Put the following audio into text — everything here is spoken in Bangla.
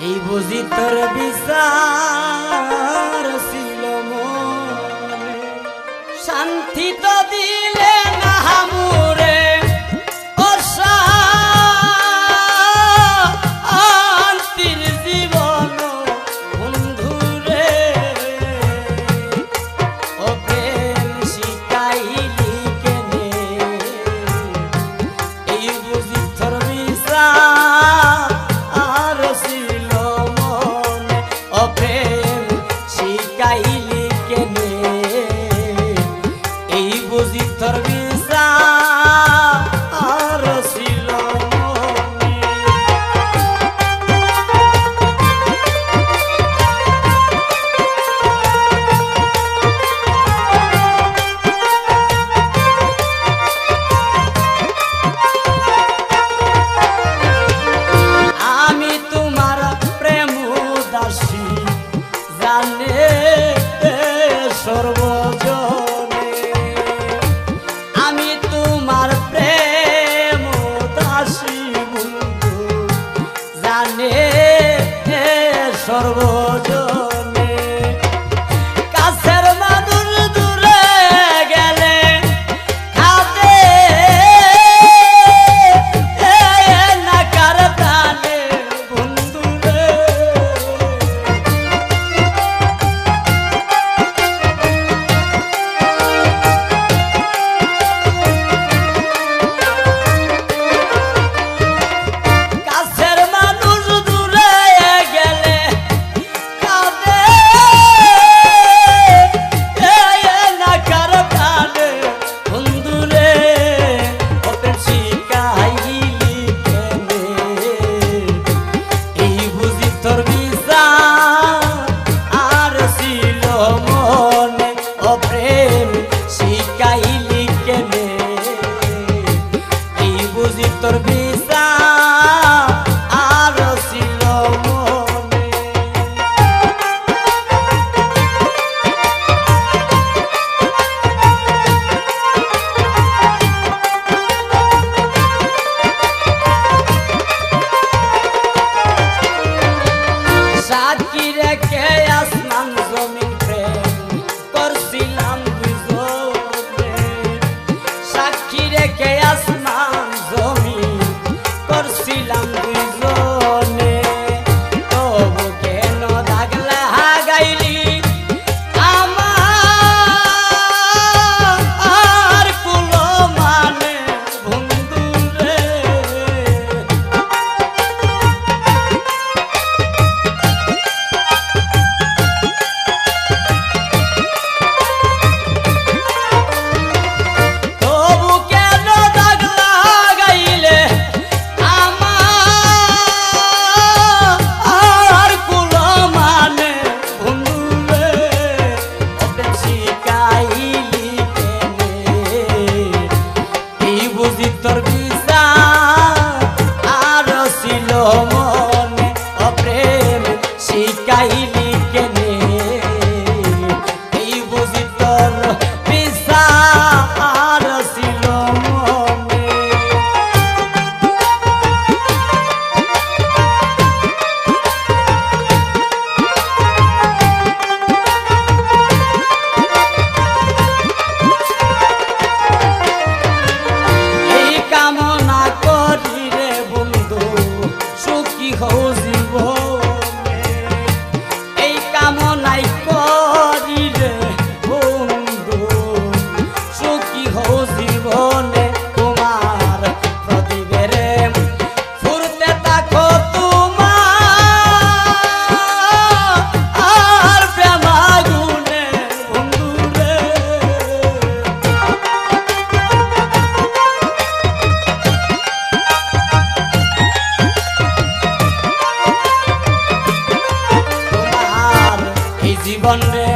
এই বুঝি তোর বিচার শান্তি তো দিলে না to be জীবনে তোমার প্রদীপের ফুরতে থাকো তোমার আর প্রেমাগুনে বন্ধুরে। তোমার এই জীবন রে